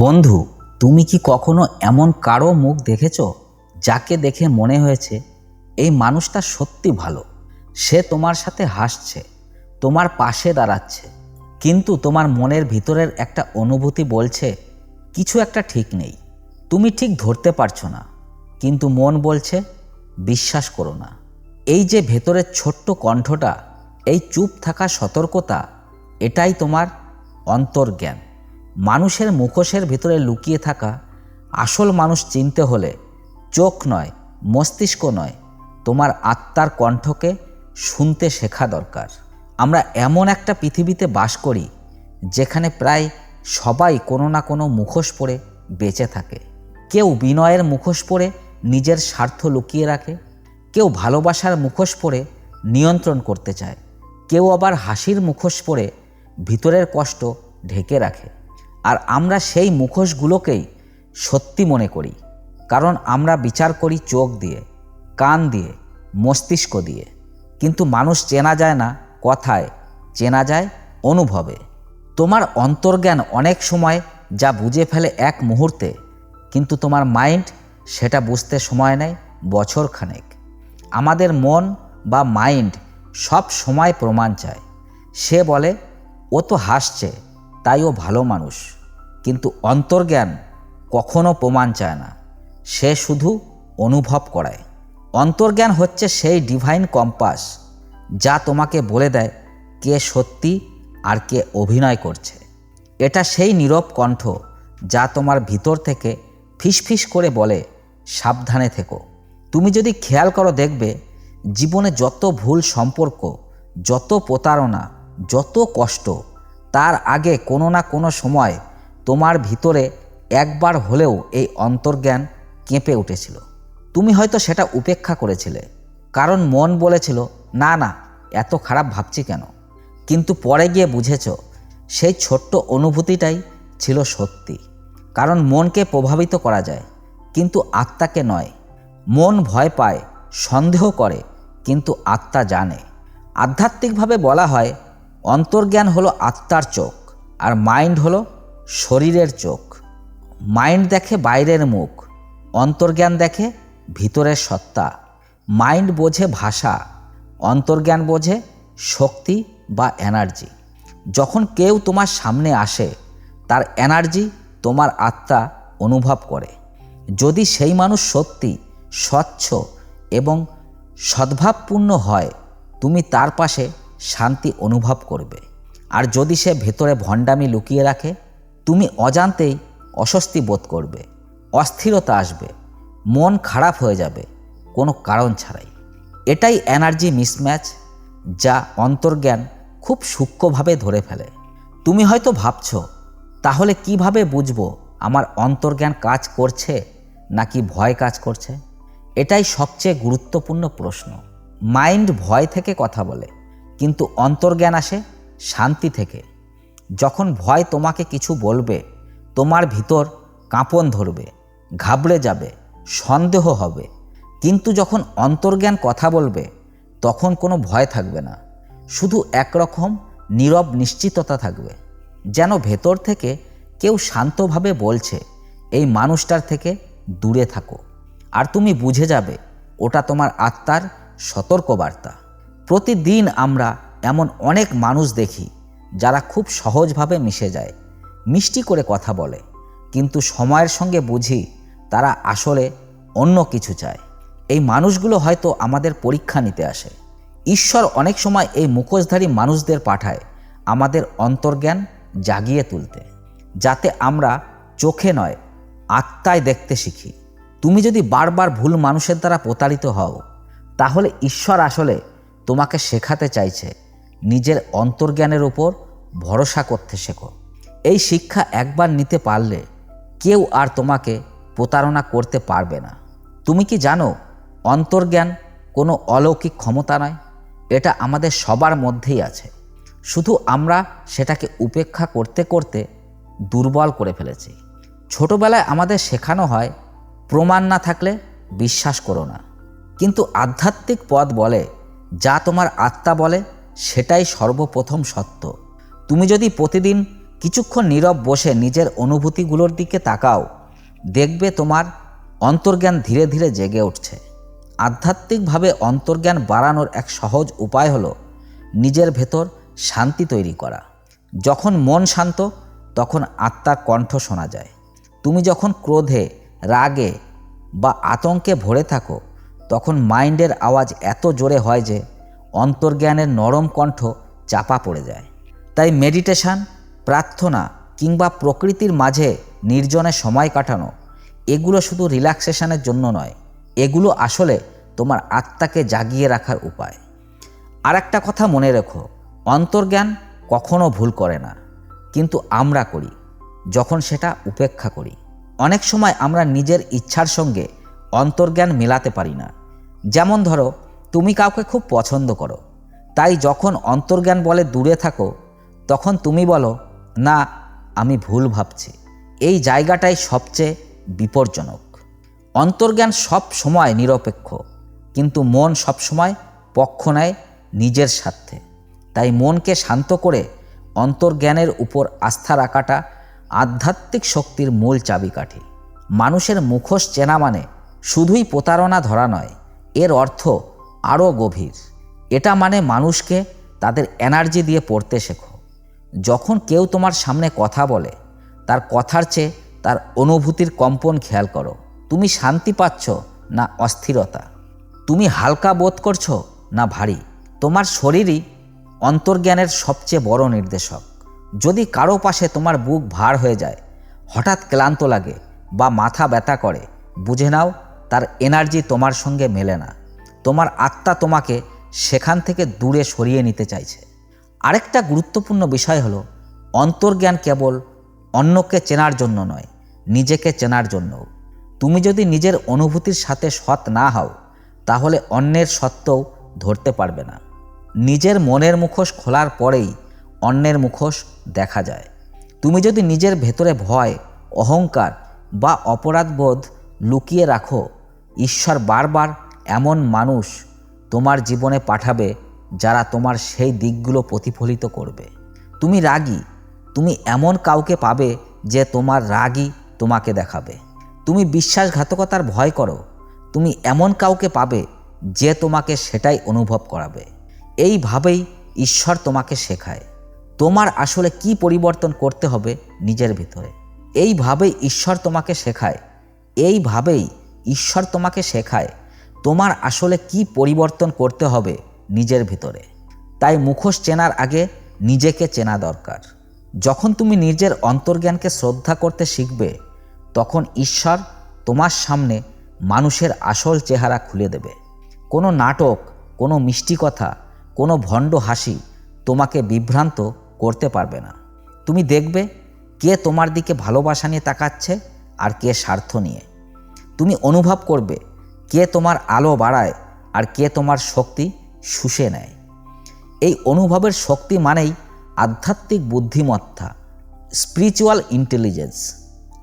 বন্ধু, তুমি কি কখনো এমন কারও মুখ দেখেছ যাকে দেখে মনে হয়েছে, এই মানুষটা সত্যি ভালো, সে তোমার সাথে হাসছে, তোমার পাশে দাঁড়াচ্ছে, কিন্তু তোমার মনের ভিতরের একটা অনুভূতি বলছে, কিছু একটা ঠিক নেই, তুমি ঠিক ধরতে পারছ না, কিন্তু মন বলছে, বিশ্বাস করো না। এই যে ভেতরের ছোট্ট কণ্ঠটা, এই চুপ থাকা সতর্কতা, এটাই তোমার অন্তর্জ্ঞান। মানুষের মুখোশের ভিতরে লুকিয়ে থাকা আসল মানুষ চিনতে হলে চোখ নয়, মস্তিষ্ক নয়, তোমার আত্মার কণ্ঠকে শুনতে শেখা দরকার। আমরা এমন একটা পৃথিবীতে বাস করি, যেখানে প্রায় সবাই কোনো না কোনো মুখোশ পরে বেঁচে থাকে। কেউ বিনয়ের মুখোশ পরে নিজের স্বার্থ লুকিয়ে রাখে, কেউ ভালোবাসার মুখোশ পরে নিয়ন্ত্রণ করতে চায়, কেউ আবার হাসির মুখোশ পরে ভিতরের কষ্ট ঢেকে রাখে। আর আমরা সেই মুখোশগুলোকেই সত্যি মনে করি। কারণ আমরা বিচার করি চোখ দিয়ে, কান দিয়ে, মস্তিষ্ক দিয়ে। কিন্তু মানুষ চেনা যায় না কথায়, চেনা যায় অনুভবে। তোমার অন্তর্জ্ঞান অনেক সময় যা বুঝে ফেলে এক মুহূর্তে, কিন্তু তোমার মাইন্ড সেটা বুঝতে সময় নেয় বছরখানেক। আমাদের মন বা মাইন্ড সব সময় প্রমাণ চায়। সে বলে, ও তো হাসছে। তাই ও ভালো মানুষ। কিন্তু অন্তর্জ্ঞান কখনো প্রমাণ চায় না। সে শুধু অনুভব করায়। অন্তর্জ্ঞান হচ্ছে সেই ডিভাইন কম্পাস যা তোমাকে বলে দেয় কে সত্যি আর কে অভিনয় করছে। এটা সেই নীরব কণ্ঠ যা তোমার ভিতর থেকে ফিসফিস করে বলে, সাবধানে থেকো। তুমি যদি খেয়াল করো দেখবে, জীবনে যত ভুল সম্পর্ক, যত প্রতারণা, যত কষ্ট তার আগে কোনো না কোনো সময় তোমার ভিতরে একবার হলেও এই অন্তর্জ্ঞান কেঁপে উঠেছিল। তুমি হয়তো সেটা উপেক্ষা করেছিলে, কারণ মন বলেছিল, না না, এত খারাপ ভাবছি কেন? কিন্তু পরে গিয়ে বুঝেছ, সেই ছোট্ট অনুভূতিটাই ছিল সত্যি। কারণ মনকে প্রভাবিত করা যায়, কিন্তু আত্মাকে নয়। মন ভয় পায়, সন্দেহ করে, কিন্তু আত্মা জানে। আধ্যাত্মিকভাবে বলা হয় অন্তর্জ্ঞান হলো আত্মার চোখ আর মাইন্ড হলো শরীরের চোখ। মাইন্ড দেখে বাইরের মুখ, অন্তর্জ্ঞান দেখে ভিতরের সত্তা। মাইন্ড বোঝে ভাষা, অন্তর্জ্ঞান বোঝে শক্তি বা এনার্জি। যখন কেউ তোমার সামনে আসে, তার এনার্জি তোমার আত্মা অনুভব করে। যদি সেই মানুষ সত্যি, স্বচ্ছ এবং সদ্ভাবপূর্ণ হয়, তুমি তার পাশে শান্তি অনুভব করবে। আর যদি সে ভেতরে ভণ্ডামি লুকিয়ে রাখে, তুমি অজান্তেই অস্বস্তি বোধ করবে, অস্থিরতা আসবে, মন খারাপ হয়ে যাবে কোনো কারণ ছাড়াই। এটাই এনার্জি মিসম্যাচ যা অন্তর্জ্ঞান খুব সূক্ষ্মভাবে ধরে ফেলে। তুমি হয়তো ভাবছ, তাহলে কীভাবে বুঝব আমার অন্তর্জ্ঞান কাজ করছে নাকি ভয় কাজ করছে? এটাই সবচেয়ে গুরুত্বপূর্ণ প্রশ্ন। মাইন্ড ভয় থেকে কথা বলে। কিন্তু অন্তর্জ্ঞান আসে শান্তি থেকে। যখন ভয় তোমাকে কিছু বলবে, তোমার ভিতর কাঁপন ধরবে, ঘাবড়ে যাবে, সন্দেহ হবে। কিন্তু যখন অন্তর্জ্ঞান কথা বলবে, তখন কোনো ভয় থাকবে না। শুধু একরকম নীরব নিশ্চিততা থাকবে। যেন ভেতর থেকে কেউ শান্তভাবে বলছে, এই মানুষটার থেকে দূরে থাকো। আর তুমি বুঝে যাবে, ওটা তোমার আত্মার সতর্কবার্তা। প্রতিদিন আমরা এমন অনেক মানুষ দেখি যারা খুব সহজভাবে মিশে যায়, মিষ্টি করে কথা বলে, কিন্তু সময়ের সঙ্গে বুঝি তারা আসলে অন্য কিছু চায়। এই মানুষগুলো হয়তো আমাদের পরীক্ষা নিতে আসে। ঈশ্বর অনেক সময় এই মুখোশধারী মানুষদের পাঠায় আমাদের অন্তর্জ্ঞান জাগিয়ে তুলতে, যাতে আমরা চোখে নয়, আত্মায় দেখতে শিখি। তুমি যদি বারবার ভুল মানুষের দ্বারা প্রতারিত হও, তাহলে ঈশ্বর আসলে তোমাকে শেখাতে চাইছে, নিজের অন্তর্জ্ঞানের ওপর ভরসা করতে শেখো। এই শিক্ষা একবার নিতে পারলে কেউ আর তোমাকে প্রতারণা করতে পারবে না। তুমি কি জানো, অন্তর্জ্ঞান কোনো অলৌকিক ক্ষমতা নয়, এটা আমাদের সবার মধ্যেই আছে। শুধু আমরা সেটাকে উপেক্ষা করতে করতে দুর্বল করে ফেলেছি। ছোটবেলায় আমাদের শেখানো হয়, প্রমাণ না থাকলে বিশ্বাস করো না। কিন্তু আধ্যাত্মিক পদ বলে যা তোমার আত্মা বলে, সেটাই সর্বপ্রথম সত্য। তুমি যদি প্রতিদিন কিছুক্ষণ নীরব বসে নিজের অনুভূতিগুলোর দিকে তাকাও, দেখবে তোমার অন্তর্জ্ঞান ধীরে ধীরে জেগে উঠছে। আধ্যাত্মিকভাবে অন্তর্জ্ঞান বাড়ানোর এক সহজ উপায় হলো নিজের ভেতর শান্তি তৈরি করা। যখন মন শান্ত, তখন আত্মার কণ্ঠ শোনা যায়। তুমি যখন ক্রোধে, রাগে বা আতঙ্কে ভরে থাকো তখন মাইন্ডের আওয়াজ এত জোরে হয় যে অন্তর্জ্ঞানের নরম কণ্ঠ চাপা পড়ে যায়। তাই মেডিটেশন, প্রার্থনা কিংবা প্রকৃতির মাঝে নির্জনে সময় কাটানো, এগুলো শুধু রিল্যাক্সেশনের জন্য নয়, এগুলো আসলে তোমার আত্মাকে জাগিয়ে রাখার উপায়। আর একটা কথা মনে রেখো, অন্তর্জ্ঞান কখনো ভুল করে না, কিন্তু আমরা করি, যখন সেটা উপেক্ষা করি। অনেক সময় আমরা নিজের ইচ্ছার সঙ্গে অন্তর্জ্ঞান মেলাতে পারি না যেমন ধরো, তুমি কাউকে খুব পছন্দ করো, তাই যখন অন্তর্জ্ঞান বলে দূরে থাকো, তখন তুমি বলো, না, আমি ভুল ভাবছি। এই জায়গাটাই সবচেয়ে বিপজ্জনক। অন্তর্জ্ঞান সব সময় নিরপেক্ষ, কিন্তু মন সব সময় পক্ষ নেয় নিজের স্বার্থে। তাই মনকে শান্ত করে অন্তর্জ্ঞানের উপর আস্থা রাখাটা আধ্যাত্মিক শক্তির মূল চাবিকাঠি। মানুষের মুখোশ চেনা মানে শুধুই প্রতারণা ধরা নয় এর অর্থ আরও গভীর। এটা মানে মানুষকে তাদের এনার্জি দিয়ে পড়তে শেখো। যখন কেউ তোমার সামনে কথা বলে, তার কথার চেয়ে তার অনুভূতির কম্পন খেয়াল করো। তুমি শান্তি পাচ্ছ না অস্থিরতা? তুমি হালকা বোধ করছ না ভারী? তোমার শরীরই অন্তর্জ্ঞানের সবচেয়ে বড় নির্দেশক। যদি কারও পাশে তোমার বুক ভার হয়ে যায়, হঠাৎ ক্লান্ত লাগে বা মাথা ব্যথা করে, বুঝে নাও তার এনার্জি তোমার সঙ্গে মেলে না। তোমার আত্মা তোমাকে সেখান থেকে দূরে সরিয়ে নিতে চাইছে। আরেকটা গুরুত্বপূর্ণ বিষয় হলো, অন্তর্জ্ঞান কেবল অন্যকে চেনার জন্য নয়, নিজেকে চেনার জন্যও। তুমি যদি নিজের অনুভূতির সাথে সৎ না হও, তাহলে অন্যের সত্ত্বেও ধরতে পারবে না। নিজের মনের মুখোশ খোলার পরেই অন্যের মুখোশ দেখা যায়। তুমি যদি নিজের ভেতরে ভয়, অহংকার বা অপরাধবোধ লুকিয়ে রাখো ঈশ্বর বারবার এমন মানুষ তোমার জীবনে পাঠাবে যারা তোমার সেই দিকগুলো প্রতিফলিত করবে। তুমি রাগী, তুমি এমন কাউকে পাবে যে তোমার রাগই তোমাকে দেখাবে। তুমি বিশ্বাসঘাতকতার ভয় করো, তুমি এমন কাউকে পাবে যে তোমাকে সেটাই অনুভব করাবে। এইভাবেই ঈশ্বর তোমাকে শেখায়। তোমার আসলে কি পরিবর্তন করতে হবে নিজের ভিতরে। এইভাবেই ঈশ্বর তোমাকে শেখায়। এইভাবেই ঈশ্বর তোমাকে শেখায় তোমার আসলে কি পরিবর্তন করতে হবে নিজের ভিতরে। তাই মুখোশ চেনার আগে নিজেকে চেনা দরকার। যখন তুমি নিজের অন্তর্জ্ঞানকে শ্রদ্ধা করতে শিখবে, তখন ঈশ্বর তোমার সামনে মানুষের আসল চেহারা খুলে দেবে। কোনো নাটক, কোনো মিষ্টি কথা, কোনো ভণ্ড হাসি তোমাকে বিভ্রান্ত করতে পারবে না। তুমি দেখবে কে তোমার দিকে ভালোবাসা নিয়ে তাকাচ্ছে আর কে স্বার্থ নিয়ে। তুমি অনুভব করবে কে তোমার আলো বাড়ায় আর কে তোমার শক্তি শুষে নেয়। এই অনুভবের শক্তি মানেই আধ্যাত্মিক বুদ্ধিমত্তা স্পিরিচুয়াল ইন্টেলিজেন্স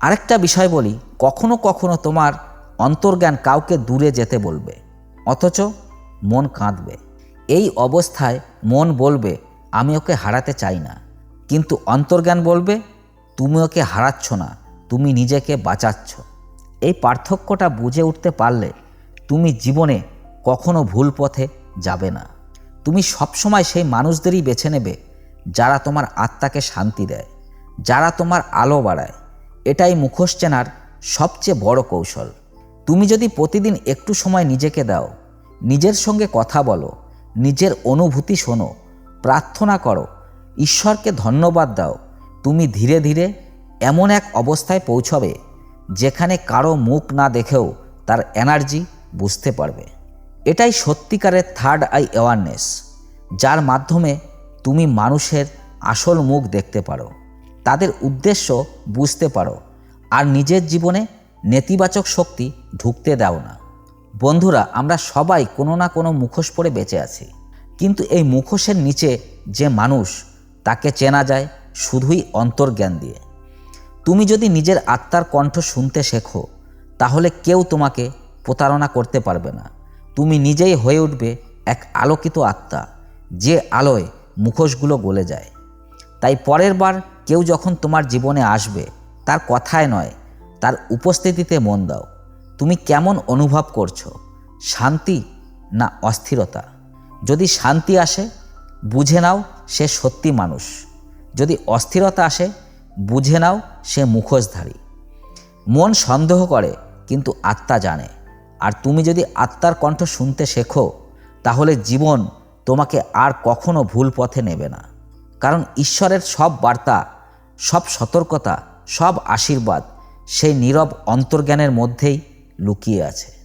আরেকটা বিষয় বলি, কখনো কখনো তোমার অন্তর্জ্ঞান কাউকে দূরে যেতে বলবে, অথচ মন কাঁদবে। এই অবস্থায় মন বলবে, আমি ওকে হারাতে চাই না। কিন্তু অন্তর্জ্ঞান বলবে, তুমি ওকে হারাচ্ছ না, তুমি নিজেকে বাঁচাচ্ছ। এই পার্থক্যটা বুঝে উঠতে পারলে তুমি জীবনে কখনো ভুল পথে যাবে না। তুমি সবসময় সেই মানুষদেরই বেছে নেবে যারা তোমার আত্মাকে শান্তি দেয়, যারা তোমার আলো বাড়ায়। এটাই মুখোশ চেনার সবচেয়ে বড় কৌশল। তুমি যদি প্রতিদিন একটু সময় নিজেকে দাও, নিজের সঙ্গে কথা বলো, নিজের অনুভূতি শোনো, প্রার্থনা করো, ঈশ্বরকে ধন্যবাদ দাও, তুমি ধীরে ধীরে এমন এক অবস্থায় পৌঁছবে যেখানে কারও মুখ না দেখেও তার এনার্জি বুঝতে পারবে। এটাই সত্যিকারের থার্ড আই অ্যাওয়ারনেস যার মাধ্যমে তুমি মানুষের আসল মুখ দেখতে পারো, তাদের উদ্দেশ্য বুঝতে পারো, আর নিজের জীবনে নেতিবাচক শক্তি ঢুকতে দাও না। বন্ধুরা, আমরা সবাই কোনো না কোনো মুখোশ পরে বেঁচে আছি, কিন্তু এই মুখোশের নিচে যে মানুষ, তাকে চেনা যায় শুধুই অন্তর্জ্ঞান দিয়ে। তুমি যদি নিজের আত্মার কণ্ঠ শুনতে শেখো, তাহলে কেউ তোমাকে প্রতারণা করতে পারবে না। তুমি নিজেই হয়ে উঠবে এক আলোকিত আত্মা, যে আলোয় মুখোশগুলো গলে যায়। তাই পরের বার কেউ যখন তোমার জীবনে আসবে, তার কথায় নয়, তার উপস্থিতিতে মন দাও। তুমি কেমন অনুভব করছ, শান্তি না অস্থিরতা? যদি শান্তি আসে, বুঝে নাও সে সত্যি মানুষ। যদি অস্থিরতা আসে বুঝে নাও সে মুখোশধারী। মন সন্দেহ করে, কিন্তু আত্মা জানে। আর তুমি যদি আত্মার কণ্ঠ শুনতে শেখো, তাহলে জীবন তোমাকে আর কখনো ভুল পথে নেবে না। কারণ ঈশ্বরের সব বার্তা, সব সতর্কতা, সব আশীর্বাদ সেই নীরব অন্তর্জ্ঞানের মধ্যেই লুকিয়ে আছে।